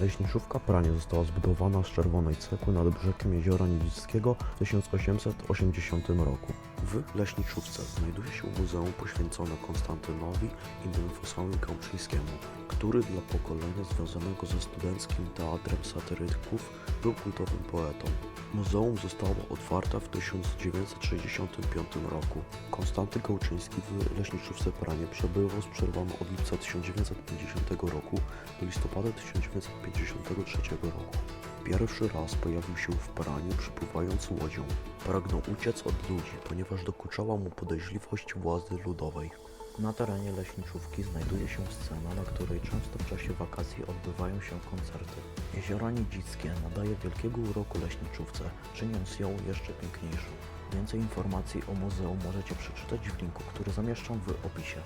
Leśniczówka Pranie została zbudowana z czerwonej cegły nad brzegiem jeziora Niedzickiego w 1880 roku. W Leśniczówce znajduje się muzeum poświęcone Konstantynowi i Memfosowi Gałczyńskiemu, który dla pokolenia związanego ze studenckim teatrem satyryków był kultowym poetą. Muzeum zostało otwarte w 1965 roku. Konstanty Gałczyński w Leśniczówce Pranie przebywał z przerwą od lipca 1950 roku listopada 1953 roku. Pierwszy raz pojawił się w Praniu przypływając łodzią. Pragnął uciec od ludzi, ponieważ dokuczała mu podejrzliwość władzy ludowej. Na terenie leśniczówki znajduje się scena, na której często w czasie wakacji odbywają się koncerty. Jezioro Niedzickie nadaje wielkiego uroku leśniczówce, czyniąc ją jeszcze piękniejszą. Więcej informacji o muzeum możecie przeczytać w linku, który zamieszczam w opisie.